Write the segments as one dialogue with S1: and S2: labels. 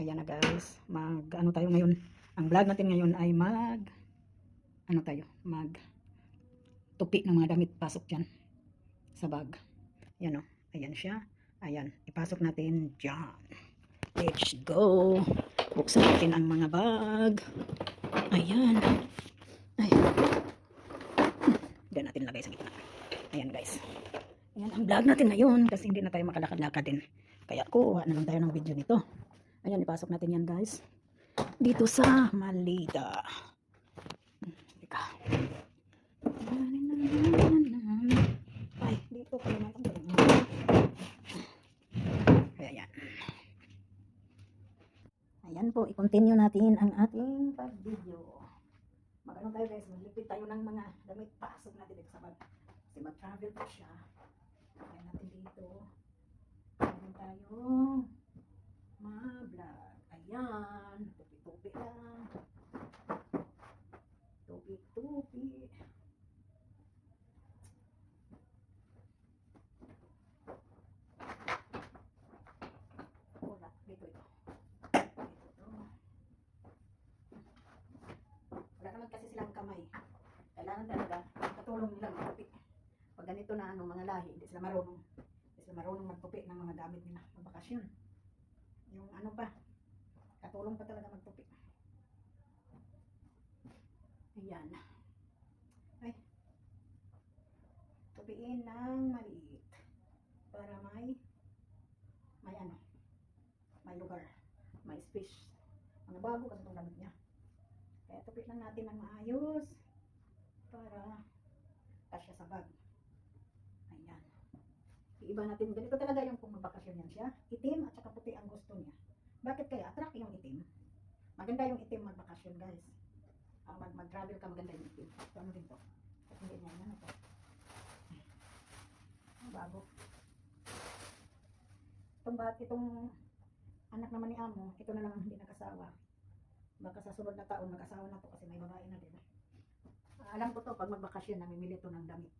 S1: Ayan na guys, mag ano tayo ngayon. Ang vlog natin ngayon ay mag ano tayo, mag tupi ng mga damit pasok dyan sa bag. Ayan o, ayan siya. Ayan, ipasok natin dyan. Let's go. Buksan natin ang mga bag. Ayan. Ayan. Diyan natin lagay sa gitna. Ayan guys. Ayan ang vlog natin ngayon kasi hindi na tayo makalakad-lakad din. Kaya kuha na lang tayo ng video nito. Ayan, ipasok natin yan guys. Dito sa Malita. Teka. Ay, dito pala natin. Kaya yan. Ayan po, i-continue natin ang ating pag-video. Magano tayo guys, maglipit tayo ng mga damit pasok natin dito sa bag. Kasi mag-travel siya. Ayan natin dito. Ayan tayo. Ayan. Tupi-tupi lang. Tupi-tupi. Wala. Dito ito. Dito ito. Wala naman kasi silang kamay. Kailangan talaga katulong nila magtupi. Pag ganito na ano, mga lahi, hindi sila marunong. Hindi sila marunong magtupi ng mga gamit nila. Magbakasyon. Yung ano pa, katulong pa talaga magtupi. Ayan. Ay. Tupiin ng maliit. Para may, may ano, may lugar, may space. Mga bago kasi itong damit niya. Kaya tupi lang natin ng maayos para kasya sa bag. Ayan. Iiba natin. Ganito talaga yung kung magbakasyon yan siya. Itim at saka puti ang gusto niya. Bakit kaya? Attract yung itim. Maganda yung itim magbakasyon guys. Ang mag mag-travel ka maganda yung itim. Ito ano din to. Hindi niya yan. Ito. Bago. Itong bat, itong anak naman ni Amo, ito na lang ang hindi nakasawa. Baka sa sunod na taon, nakasawa na to kasi may babae na din. Ah, Alam ko to, pag magbakasyon, namimili to ng damit.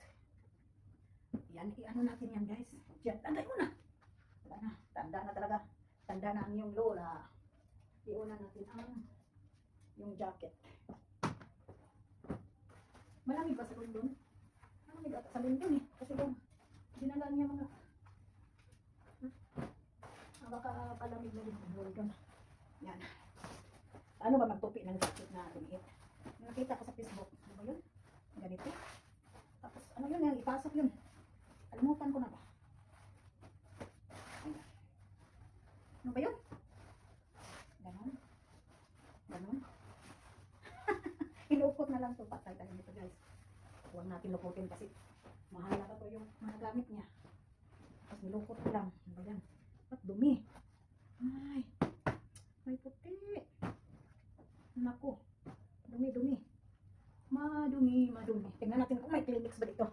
S1: Yan, i-ano natin yan guys. Diyan, tanda mo na. Wala na, tanda na talaga. Tanda na ang iyong lola. Iuna natin ang yung jacket. Malamig ba sa doon? Malamig ata sa doon eh. Kasi doon, dinala niya mga Ah, baka palamig na ang doon. Yan. Paano ba magtupi ng jacket na lumiit? Nakita ko sa Facebook. Ano ba yun? Ganito. Tapos ano yun ipasok yun. Kalimutan ko na ba? Ano ba yun? Ganon. Ganon. Inukot na lang to patay tayo nito guys. Huwag natin lukutin kasi mahal na to yung mga gamit niya. Tapos nilukot ko lang. Ano ba yan? Ba't dumi? Ay. May puti. Nako. Dumi, dumi. Madumi, madumi. Tingnan natin kung may clinics ba dito.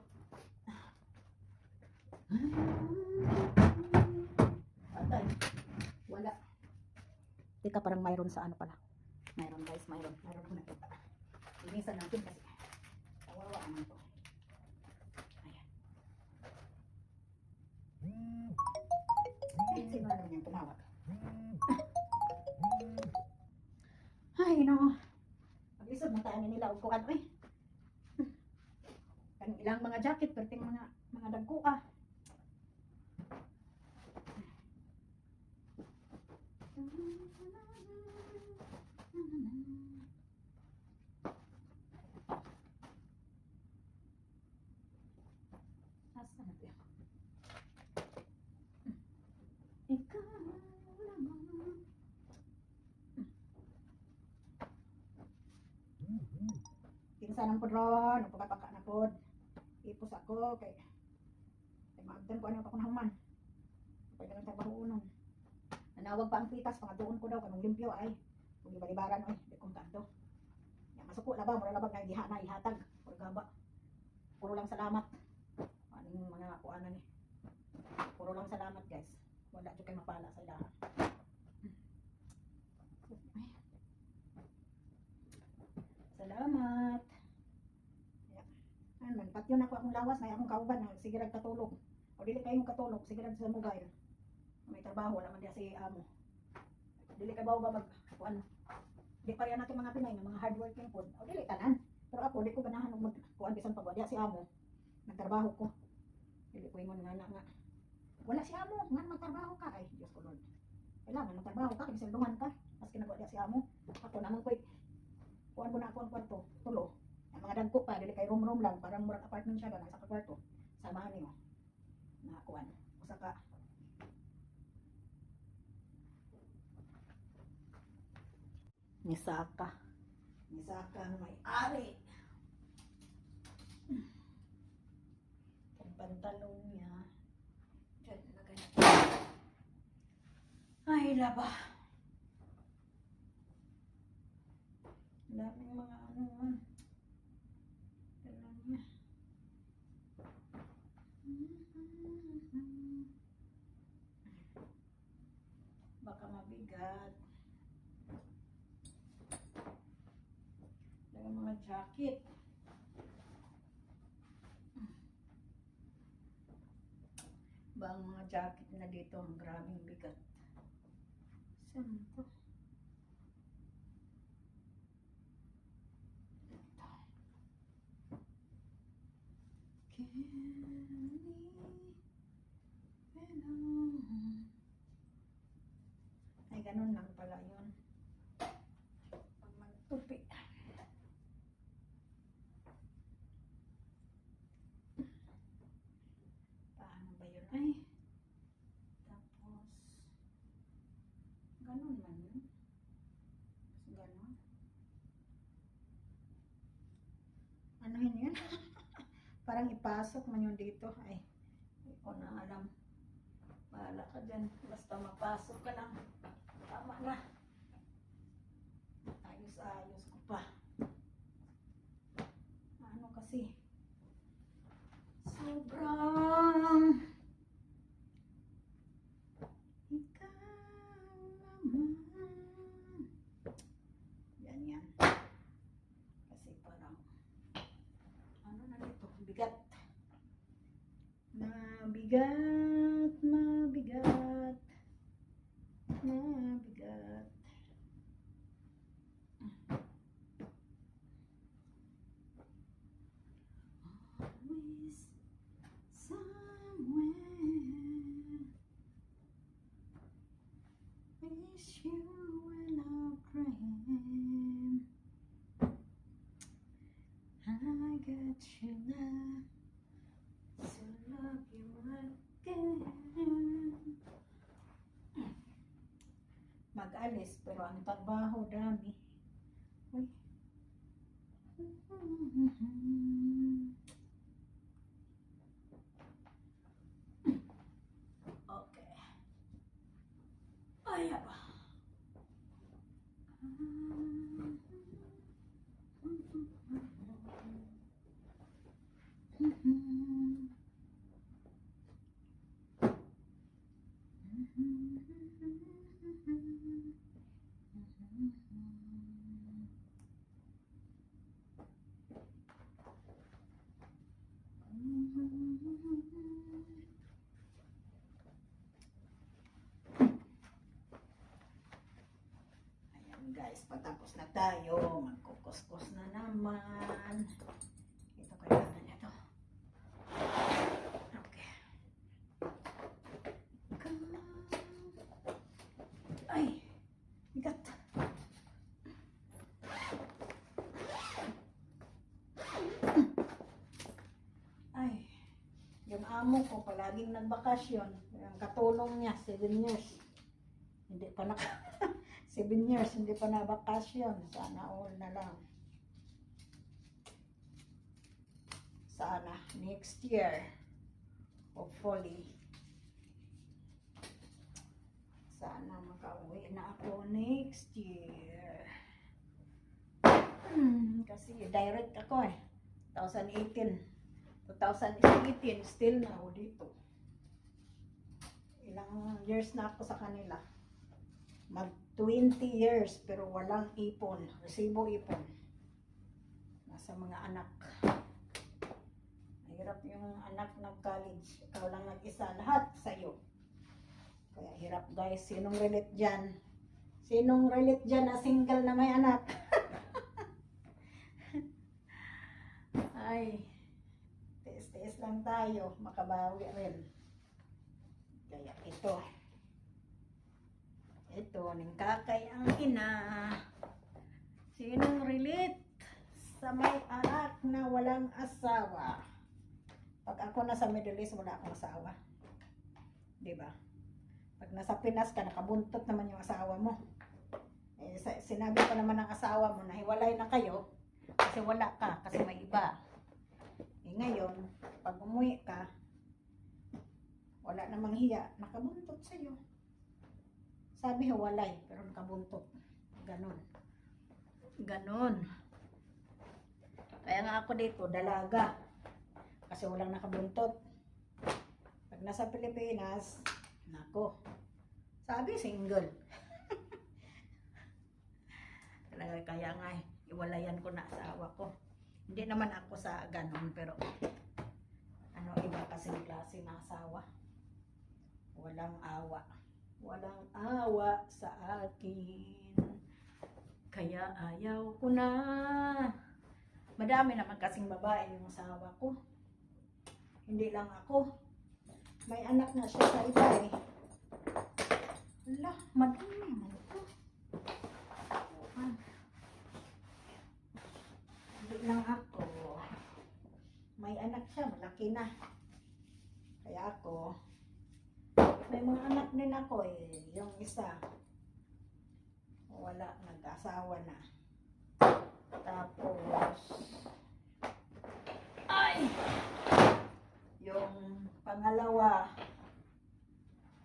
S1: Patay. Wala. Teka, parang mayroon sa ano pala. Mayroon guys, mayroon. Mayroon ko nakita. Linisan natin kasi. Kawawa naman to. Ayan. Eh, sino na naman yung tumawag? Ay, no. Maglisod na tayo nila og kuan oy. Kan ilang mga jacket perting mga mga dagko ah na to? Ikaw lamang. Pinsanan po ron, nagpapaka na po. Ipos ako, kay kay maagdan ko ano pa kung human. Pwede lang trabaho unon. Nanawag pa ang pitas, pangadoon ko daw, kanong limpyo ay. Kung ibalibaran, oy, di kong kanto. Yan, masuko laba, mura labag na iha na ihatag. Puro gaba. Puro lang salamat. Aning mga kuanan ni. Puro lang salamat guys. Wala dyan kayo mapala sa ilaha. Salamat. Yan man, patyon ako akong lawas, may akong kauban, na sige rag katulog. O dili kayong katulog, sige rag sa mobile. May trabaho, wala man diya si amo. dili ka ba ba mag kuan. Di pa natin mga Pinay nga mga hardworking pod. O dili tanan. Pero ako di ko ganahan og mag kuan bisan pag wala si amo. Nagtrabaho ko. Dili ko ingon nga na nga. Wala si amo, nga magtrabaho ka ay Diyos ko Lord. Kailangan magtrabaho ka, kasi silduhan ka. Mas kinagwala si amo. Ako naman ko'y kuan ko na ako ang kwarto, tulo. Ang mga dagko pa, dili kay room-room lang, parang murag apartment siya, ganang sa kwarto. Samahan niyo. Na kuan. Usa ka. Misaka. Misaka ang may-ari. Ang pantalon niya. Diyan, lagay natin. Ay, laba. Daming mga ano man. Dala niya. Baka mabigat. Dala mga jacket. Ba ang mga jacket na dito ang grabing bigat. Saan to? Ito. Can we belong? Ay, ganun lang pala yun. Pag magtupi. Paano ba yun? Ay, tapos, ganun man yun. Ganun. Ano yun? Parang ipasok man yun dito. Ay, hindi na alam. Bahala ka dyan. Basta mapasok ka lang. Tama na. Ayos-ayos ko guys. Ang trabaho dami. Uy. Okay. Ay, aba. Ayan guys, patapos na tayo. Magkukuskus na naman. Ito kailangan niya to. Okay. Come on. Ay, bigat. Ay, yung amo ko palaging nagbakasyon. Ang katulong niya, 7 years. Hindi pa naka, 7 years, hindi pa na bakasyon. Sana all na lang. Sana, next year. Hopefully. Sana makauwi na ako next year. Hmm, kasi direct ako eh. 2018. 2018, still na ako dito. Ilang years na ako sa kanila. Mag 20 years pero walang ipon. Resibo ipon. Nasa mga anak. Mahirap yung anak nag-college. Ikaw lang nag-isa. Lahat sa'yo. Kaya hirap guys. Sinong relate dyan? Sinong relate dyan na single na may anak? Ay, tiis-tiis lang tayo, makabawi rin. Kaya ito. Ito, ning kakay ang ina. Sinong relate sa may anak na walang asawa? Pag ako nasa Middle East, wala akong asawa. Ba? Pag nasa Pinas ka, nakabuntot naman yung asawa mo. Eh, sinabi pa naman ng asawa mo na hiwalay na kayo kasi wala ka, kasi may iba. Eh ngayon, pag umuwi ka, wala namang hiya, nakabuntot sa'yo. Sabi hiwalay, pero nakabuntot. Ganon. Ganon. Kaya nga ako dito, dalaga. Kasi walang nakabuntot. Pag nasa Pilipinas, nako, sabi single. Talaga kaya nga, eh, iwalayan ko na asawa ko. Hindi naman ako sa ganon, pero ano, iba kasi klase na asawa. Walang awa. Walang awa sa akin. Kaya ayaw ko na. Madami naman kasing babae yung asawa ko. Hindi lang ako. May anak na siya sa iba eh. Wala, madami naman ito. Hindi lang ako. May anak siya, malaki na. Kaya ako, may mga anak din ako eh. Yung isa, wala, nag-asawa na. Tapos, ay! Yung pangalawa,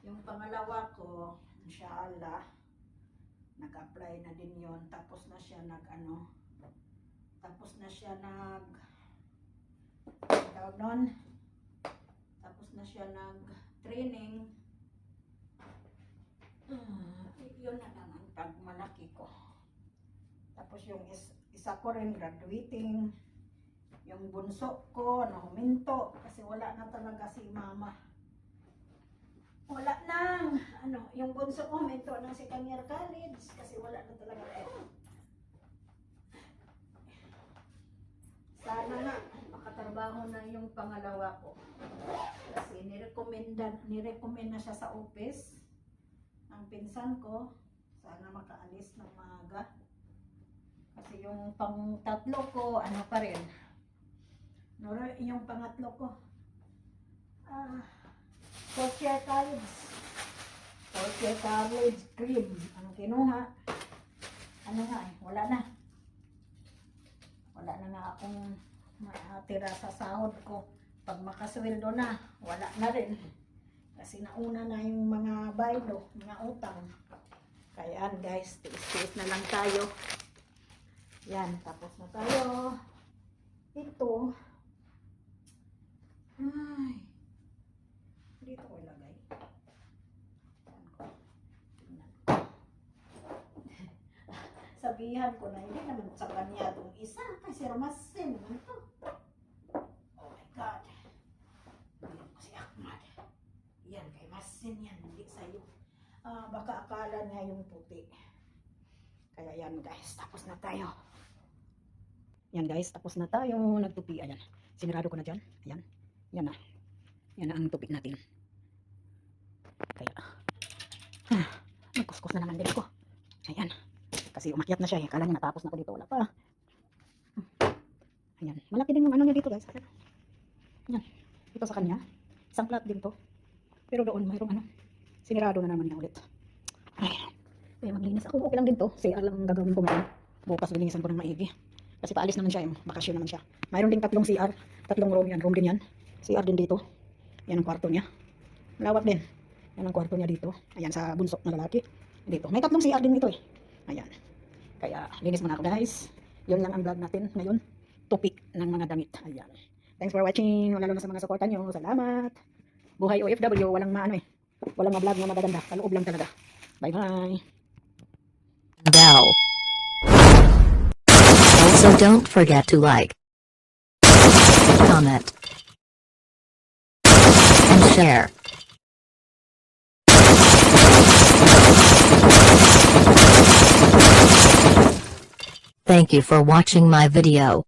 S1: yung pangalawa ko, inshallah, nag-apply na din yon Tapos na siya nag, ano, tapos na siya nag, tawag nun, tapos na siya nag training. Ah, yun na lang ang pag malaki ko. Tapos yung is, isa ko rin graduating. Yung bunso ko na huminto kasi wala na talaga si mama. Wala nang, ano, yung bunso ko huminto ng second year college kasi wala na talaga eh. Sana nga, makatrabaho na yung pangalawa ko. Kasi nirekomenda, nirekomend na siya sa office. Ang pinsan ko, sana makaalis ng maaga. Kasi yung pang tatlo ko, ano pa rin. Yung pangatlo ko, ah, fourth year college. Fourth year college cream. Ang kinuha, ano nga eh, wala na. Wala na nga akong matira sa sahod ko. Pag makasweldo na, wala na rin. Kasi nauna na yung mga baylo, mga utang. Kaya guys, tiis-tiis na lang tayo. Yan, tapos na tayo. Ito. Ay. Dito ko ilagay. Sabihan ko na hindi naman sa kanya itong isa. Kasi ramasin naman to. Oh my God. Hindi ko si Ahmad. Yan, kay Masin yan. Hindi sa'yo. Ah, baka akala niya yung puti. Kaya yan guys, tapos na tayo. Yan guys, tapos na tayo. Nagtupi, ayan. Sinirado ko na dyan. Ayan. Yan na. Yan na ang tupi natin. Kaya, ah, magkuskus na naman din ako. Ayan. Kasi umakyat na siya eh. Kala niya natapos na ako dito. Wala pa. Ayan. Malaki din yung ano niya dito guys. Ayan. Ito sa kanya. Isang flat din to. Pero doon mayroong ano. Sinirado na naman niya ulit. Ay. Kaya maglinis ako. Okay lang din to. CR lang ang gagawin ko ngayon. Bukas linisan ko ng maigi. Kasi paalis naman siya. Eh. Bakasyon naman siya. Mayroon ding tatlong CR. Tatlong room yan. Room din yan. CR din dito. Yan ang kwarto niya. Malawak din. Yan ang kwarto niya dito. Ayan sa bunso na lalaki. Dito. May tatlong CR din dito eh. Ayan. Kaya linis muna ako guys. Yun lang ang vlog natin ngayon. Topic ng mga damit. Ayan. Thanks for watching. Lalo na sa mga suporta nyo. Salamat. Buhay OFW. Walang maano eh. Walang mga na. Kaloob lang talaga. Bye-bye.
S2: Also don't forget to like, comment, and share. Thank you for watching my video.